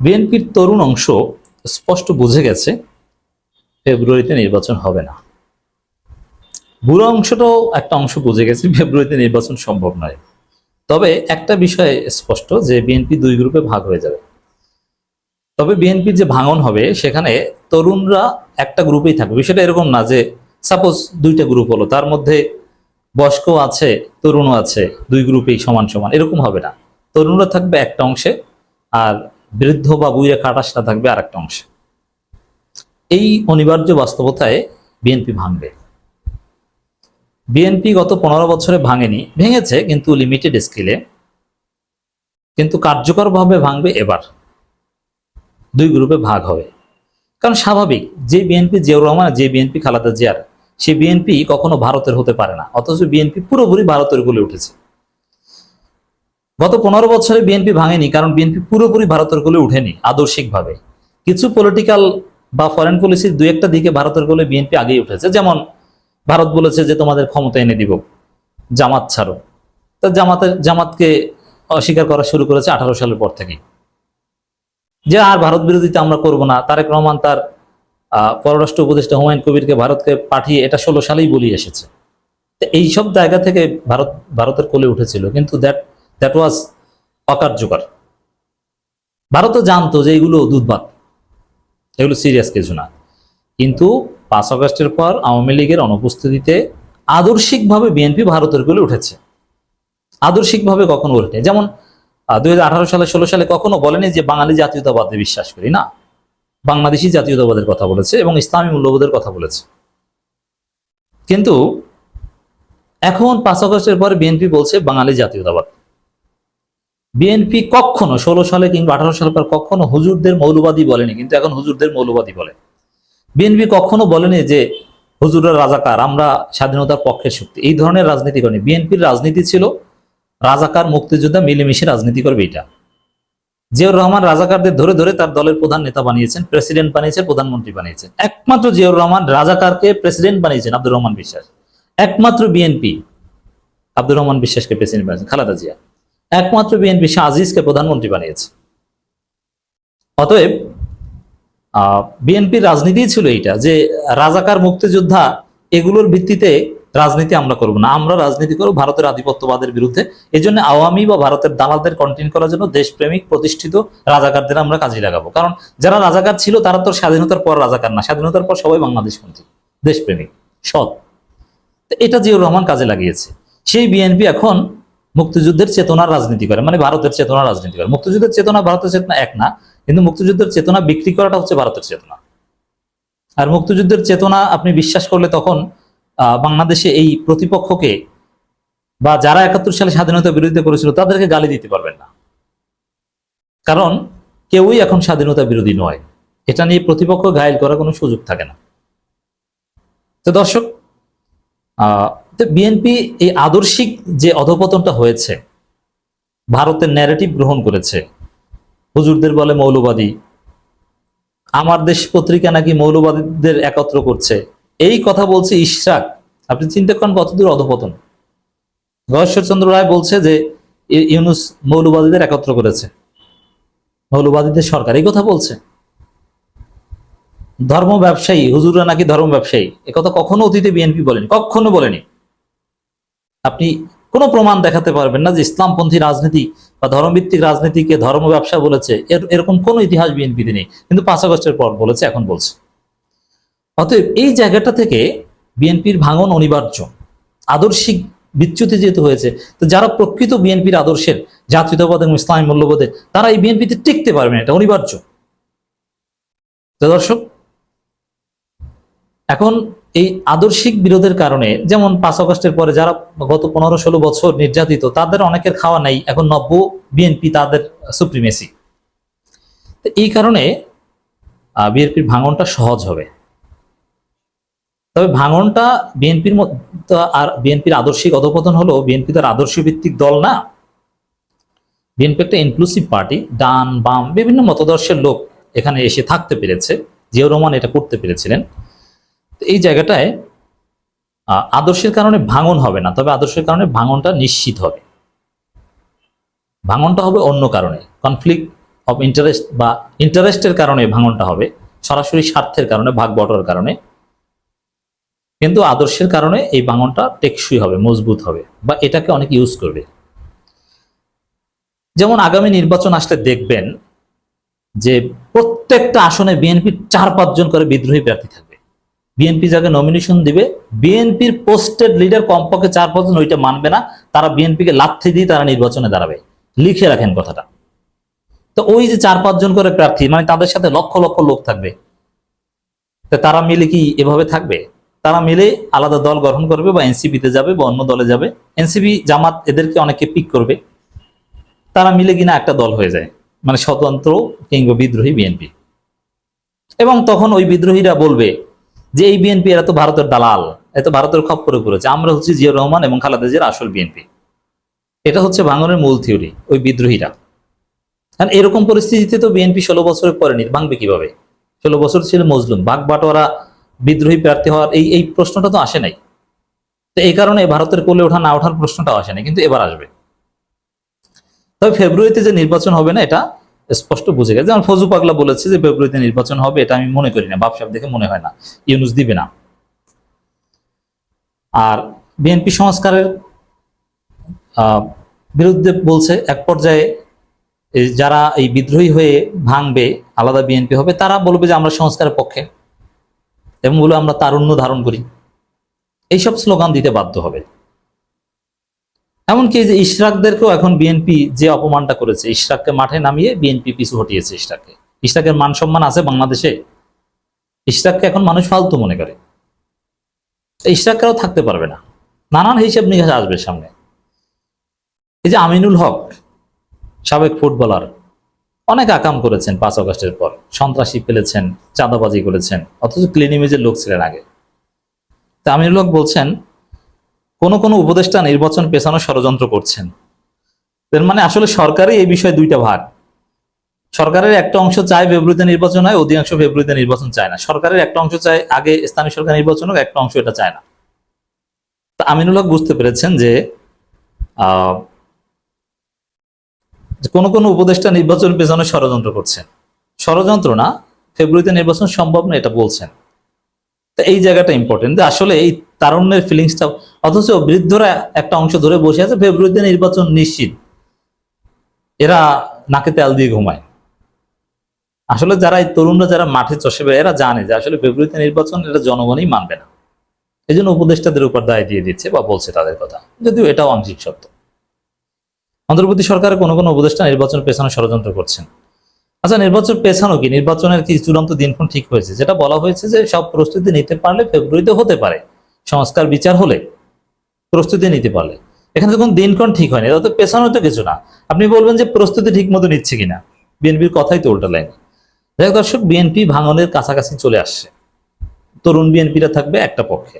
বিএনপির তরুণ অংশ স্পষ্ট বুঝে গেছে ফেব্রুয়ারিতে নির্বাচন হবে না। বুড়ো অংশটাও একটা অংশ বুঝে গেছে ফেব্রুয়ারিতে নির্বাচন সম্ভব নয়। তবে একটা বিষয় স্পষ্ট যে বিএনপি দুই গ্রুপে ভাগ হয়ে যাবে। তবে বিএনপির যে ভাঙন হবে সেখানে তরুণরা একটা গ্রুপেই থাকবে। বিষয়টা এরকম না যে সাপোজ দুইটা গ্রুপ হলো, তার মধ্যে বয়স্ক আছে, তরুণও আছে, দুই গ্রুপেই সমান সমান, এরকম হবে না। তরুণরা থাকবে একটা অংশে আর বৃদ্ধ বা বুইরা কাটাসটা থাকবে আর একটা অংশে। এই অনিবার্য বাস্তবতায় বিএনপি ভাঙবে। বিএনপি গত পনেরো বছরে ভাঙেনি, ভেঙেছে কিন্তু লিমিটেড স্কেলে কিন্তু কার্যকরভাবে ভাঙবে এবার। দুই গ্রুপে ভাগ হবে। কারণ স্বাভাবিক, যে বিএনপি জিয়াউর রহমান, যে বিএনপি খালাদা জিয়ার, সে বিএনপি কখনো ভারতের হতে পারে না, অথচ বিএনপি পুরোপুরি ভারতের গলে উঠেছে। গত পনেরো বছরে বিএনপি ভাঙেনি, কারণ বিএনপি পুরোপুরি ভারতের গোলে উঠেনি আদর্শিকভাবে। কিছু পলিটিক্যাল বা ফরেন পলিসির দুই একটা দিকে ভারতের গোলে বিএনপি আগেই উঠেছে। যেমন ভারত বলেছে যে, তোমাদের ক্ষমতা এনে দিব, জামাত ছাড়ো। তা জামাতের জামাতকে অস্বীকার করা শুরু করেছে আঠারো সালের পর থেকে যে আর ভারত বিরোধিতা আমরা করব না, তারেক রহমান তার পররাষ্ট্র উপদেষ্টা হুমায়ুন কবিরকে ভারতকে পাঠিয়ে এটা ষোলো সালেই বলিয়ে এসেছে। এইসব জায়গা থেকে ভারত, ভারতের কোলে উঠেছিল। কিন্তু দ্যাট দ্যাট ওয়াজ অকার্যকর। ভারতও জানতো যে এগুলো দুধবাত এগুলো সিরিয়াস কিছু না। কিন্তু পাঁচ আগস্টের পর আওয়ামী লীগের অনুপস্থিতিতে আদর্শিকভাবে বিএনপি ভারতের কোলে উঠেছে। আদর্শিকভাবে কখনো ওঠে যেমন দুই হাজার আঠারো সালে, ষোলো সালে কখনো বলেনি যে বাঙালি জাতীয়তাবাদে বিশ্বাস করি। না, বাংলাদেশি জাতীয়তাবাদের কথা বলেছে এবং ইসলামী মূল্যবোধের কথা বলেছে। কিন্তু এখন পাঁচ আগস্টের পর বিএনপি বলছে বাঙালি জাতীয়তাবাদ। বিএনপি কখনো ষোলো সালে কিংবা আঠারো সালের পর কখনো হুজুরদের মৌলবাদী বলেনি, কিন্তু এখন হুজুরদের মৌলবাদী বলে। বিএনপি কখনো বলেনি যে হুজুররা রাজাকার, আমরা স্বাধীনতার পক্ষের শক্তি। এই ধরনের রাজনীতি করেনি। বিএনপির রাজনীতি ছিল রাজাকার, মুক্তিযোদ্ধা মিলেমিশে রাজনীতি করবে এটা। জিয়াউর রহমান রাজাকারদের ধরে ধরে তার দলের প্রধান নেতা বানিয়েছেন, প্রেসিডেন্ট বানিয়েছেন, প্রধানমন্ত্রী বানিয়েছেন। একমাত্র জিয়াউর রহমান রাজাকারকে প্রেসিডেন্ট বানিয়েছেন, আব্দুর রহমান বিশ্বাস। একমাত্র বিএনপি আব্দুর রহমান বিশ্বাসকে প্রেসিডেন্ট বানিয়েছেন, খালেদা জিয়া। একমাত্র বিএনপি আজিজকে প্রধানমন্ত্রী বানিয়েছে। অতএব বিএনপির রাজনীতি ছিল এইটা যে রাজাকার মুক্তিযোদ্ধা এগুলোর ভিত্তিতে রাজনীতি আমরা করব না। আমরা রাজনীতি করব ভারতের আধিপত্যবাদের বিরুদ্ধে। এই জন্য আওয়ামী বা ভারতের দালালদের কন্টেন করার জন্য দেশপ্রেমিক প্রতিষ্ঠিত রাজাকারদের আমরা কাজে লাগাবো। কারণ যারা রাজাকার ছিল, তারা তো স্বাধীনতার পর রাজাকার না। স্বাধীনতার পর সবাই বাংলাদেশপন্থী দেশপ্রেমিক, সৎ। এটা জিয়াউর রহমান কাজে লাগিয়েছে। সেই বিএনপি এখন মুক্তিযুদ্ধের চেতনার রাজনীতি করে মানে ভারতের চেতনা রাজনীতি করে। মুক্তিযুদ্ধের চেতনা ভারতের চেতনা এক না, কিন্তু মুক্তিযুদ্ধের চেতনা বিক্রি করাটা হচ্ছে ভারতের চেতনা। আর মুক্তিযুদ্ধের চেতনা আপনি বিশ্বাস করলে তখন বাংলাদেশে এই প্রতিপক্ষকে বা যারা একাত্তর সালে স্বাধীনতা বিরোধিতা করেছিল, তাদেরকে গালি দিতে পারবেন না। কারণ কেউই এখন স্বাধীনতা বিরোধী নয়। এটা নিয়ে প্রতিপক্ষ ঘায়ল করার কোনো সুযোগ থাকে না। তো দর্শক তো বিএনপি এই আদর্শিক যে অধপতনটা হয়েছে, ভারতের ন্যারেটিভ গ্রহণ করেছে, হুজুরদের বলে মৌলবাদী, আমার দেশ পত্রিকা নাকি মৌলবাদীদের একত্র করছে, এই কথা বলছে ইশরাক। আপনি চিন্তা করেন কতদূর অধপতন। গয়েশ্বরচন্দ্র রায় বলছে যে ইউনুস মৌলবাদীদের একত্র করেছে। মৌলবাদীদের সরকার এই কথা বলছে। ধর্ম ব্যবসায়ী, হুজুররা নাকি ধর্ম ব্যবসায়ী। এ কথা কখনো অতীতে বিএনপি বলেনি, কখনো বলেনি। আপনি কোনো প্রমাণ দেখাতে পারবেন না যে ইসলামপন্থী রাজনীতি বা ধর্মভিত্তিক রাজনীতিকে ধর্ম ব্যবসা বলেছে। এর, এরকম কোনো ইতিহাস বিএনপিতে নেই। কিন্তু পাঁচ আগস্টের পর বলেছে, এখন বলছে। অতএব এই জায়গাটা থেকে বিএনপির ভাঙন অনিবার্য। আদর্শিক বিচ্যুতি যেহেতু হয়েছে, তো যারা প্রকৃত বিএনপির আদর্শের জাতীয়তাবাদ এবং ইসলামী মূল্যবোধে, তারা এই বিএনপিতে টিকতে পারবেন এটা অনিবার্য। দর্শক, এখন এই আদর্শিক বিরোধের কারণে, যেমন পাঁচ আগস্টের পরে যারা গত পনেরো ষোলো বছর নির্যাতিত, তাদের অনেকের খাওয়া নাই, এখন নব্য বিএনপি তাদের সুপ্রিমেসি এই কারণে বিএনপির ভাঙনটা সহজ হবে। তবে ভাঙনটা বিএনপির আর বিএনপির আদর্শিক অধপতন হলো বিএনপি তার আদর্শ ভিত্তিক দল না। বিএনপি একটা ইনক্লুসিভ পার্টি ডান, বাম, বিভিন্ন মতদর্শের লোক এখানে এসে থাকতে পেরেছে। জিয়াউর রহমান এটা করতে পেরেছিলেন। এই জায়গাটায় আদর্শের কারণে ভাঙন হবে না, তবে আদর্শের কারণে ভাঙনটা নিশ্চিত হবে। ভাঙনটা হবে অন্য কারণে কনফ্লিক্ট অফ ইন্টারেস্ট বা ইন্টারেস্টের কারণে ভাঙনটা হবে, সরাসরি স্বার্থের কারণে, ভাগ বটর কারণে। কিন্তু আদর্শের কারণে এই ভাঙনটা টেকসই হবে, মজবুত হবে বা এটাকে অনেক ইউজ করবে। যেমন আগামী নির্বাচন আসলে দেখবেন যে প্রত্যেকটা আসনে বিএনপির চার পাঁচজন করে বিদ্রোহী প্রার্থী থাকবে। বিএনপি যাকে নমিনেশন দিবে বিএনপির পোস্টেড লিডার কমপক্ষে চার পাঁচজন ওইটা মানবে না, তারা বিএনপিকে লাথি দিয়ে তারা নির্বাচনে দাঁড়াবে। লিখে রাখেন কথাটা। তো ওই যে চার পাঁচজন করে প্রার্থী মানে তাদের সাথে লক্ষ লক্ষ লোক থাকবে। তো তারা মিলে কি এভাবে থাকবে? তারা মিলে আলাদা দল গঠন করবে বা এনসিপিতে যাবে বা অন্য দলে যাবে। এনসিপি জামাত এদেরকে অনেকে পিক করবে। তারা মিলে কিনা একটা দল হয়ে যায় মানে স্বতন্ত্র কিংবা বিদ্রোহী বিএনপি এবং তখন ওই বিদ্রোহীরা বলবে যে এই বিএনপি এরা তো ভারতের দালাল এত ভারতের খপ করে করেছে আমরা হচ্ছে জিয়াউর রহমান এবং খালেদা জিয়ার আসল বিএনপি এটা হচ্ছে ভাঙনের মূল থিওরি, ওই বিদ্রোহীরা। আর এরকম পরিস্থিতিতে তো বিএনপি ষোলো বছরের পরে নির ভাঙবে কীভাবে? ষোলো বছর ছিল মজলুম ভাগ বাটোয়ারা বিদ্রোহী প্রার্থী হওয়ার এই এই প্রশ্নটা তো আসে নাই। তো এই কারণে ভারতের কোলে ওঠা, না ওঠার প্রশ্নটাও আসে নাই, কিন্তু এবার আসবে। তবে ফেব্রুয়ারিতে যে নির্বাচন হবে না এটা স্পষ্ট বুঝে গেছে। যেমন ফজু পাগলা বলেছে যে, ফেব্রুয়ারিতে নির্বাচন হবে, এটা আমি মনে করি না। বাপসাপ দেখে মনে হয় না। ইউনুস দিবে না। আর বিএনপি সংস্কারের বিরুদ্ধে বলছে, এক পর্যায়ে যারা এই বিদ্রোহী হয়ে ভাঙবে, আলাদা বিএনপি হবে, তারা বলবে যে, আমরা সংস্কারের পক্ষে এবং বলে আমরা তারুণ্য ধারণ করি। এইসব স্লোগান দিতে বাধ্য হবে। এমনকি যে ইশরাকদেরকেও এখন বিএনপি যে অপমানটা করেছে, ইশরাককে মাঠে নামিয়ে বিএনপি পিছু হটিয়েছে ইশরাককে। ইশরাকের মান সম্মান আছে বাংলাদেশে? ইশরাককে এখন মানুষ ফালতু মনে করে। ইশরাকরাও থাকতে পারবে না। নানান হিসেব নিকাশ আসবে সামনে। এই যে আমিনুল হক, সাবেক ফুটবলার, অনেক আকাম করেছেন পাঁচ আগস্টের পর। সন্ত্রাসী ফেলেছেন, চাঁদাবাজি করেছেন, অথচ ক্লিন ইমেজের লোক ছিলেন আগে। তা আমিনুল হক বলছেন কোন কোন উপদেষ্টা নির্বাচন পেছানো ষড়যন্ত্র করছেন। এর মানে আসলে সরকারই এই বিষয়ে দুইটা ভাগ সরকারের একটা অংশ চায় ফেব্রুয়ারিতে নির্বাচন হয়, অধিকাংশ ফেব্রুয়ারিতে নির্বাচন চায় না। সরকারের একটা অংশ চায়, আগে স্থানীয় সরকার নির্বাচন হোক, একটা অংশ এটা চায় না। তা আমিনুল হক বুঝতে পেরেছেন যে কোনো কোনো উপদেষ্টা নির্বাচন পেছনে ষড়যন্ত্র করছেন। ষড়যন্ত্র না, ফেব্রুয়ারিতে নির্বাচন সম্ভব না এটা বলছেন। তো এই জায়গাটা ইম্পর্টেন্ট যে আসলে এই তারুণ্যের ফিলিংসটা অথচ বৃদ্ধরা একটা অংশ ধরে বসে আছে ফেব্রুয়ারিতে নির্বাচন নিশ্চিত। এরা নাকে তেল দিয়ে ঘুমায়। আসলে যারা এই তরুণরা যারা মাঠে চষে এরা জানে যে আসলে ফেব্রুয়ারিতে নির্বাচন এটা জনগণই মানবে না। এই জন্য উপদেষ্টাদের উপর দায় দিয়ে দিচ্ছে বা বলছে তাদের কথা। যদিও এটাও আংশিক সত্য। অন্তর্বর্তী সরকারের কোনো কোনো উপদেষ্টা নির্বাচন পেছানো ষড়যন্ত্র করছেন। আচ্ছা নির্বাচন পেছানো কি? নির্বাচনের কি চূড়ান্ত দিনক্ষণ ঠিক হয়েছে? যেটা বলা হয়েছে যে সব প্রস্তুতি নিতে পারলে ফেব্রুয়ারিতে হতে পারে। সংস্কার বিচার হলে প্রস্তুতি নিতে পারলে। এখানে তো কোনো দিনক্ষণ ঠিক হয়নি, এটা তো পেছানো তো কিছু না। আপনি বলবেন যে প্রস্তুতি ঠিক মতো নিচ্ছে কিনা, বিএনপির কথাই তো উল্টা লাইন। দেখ দর্শক, বিএনপি ভাঙনের কাছাকাছি চলে আসছে। তরুণ বিএনপিরা থাকবে একটা পক্ষে।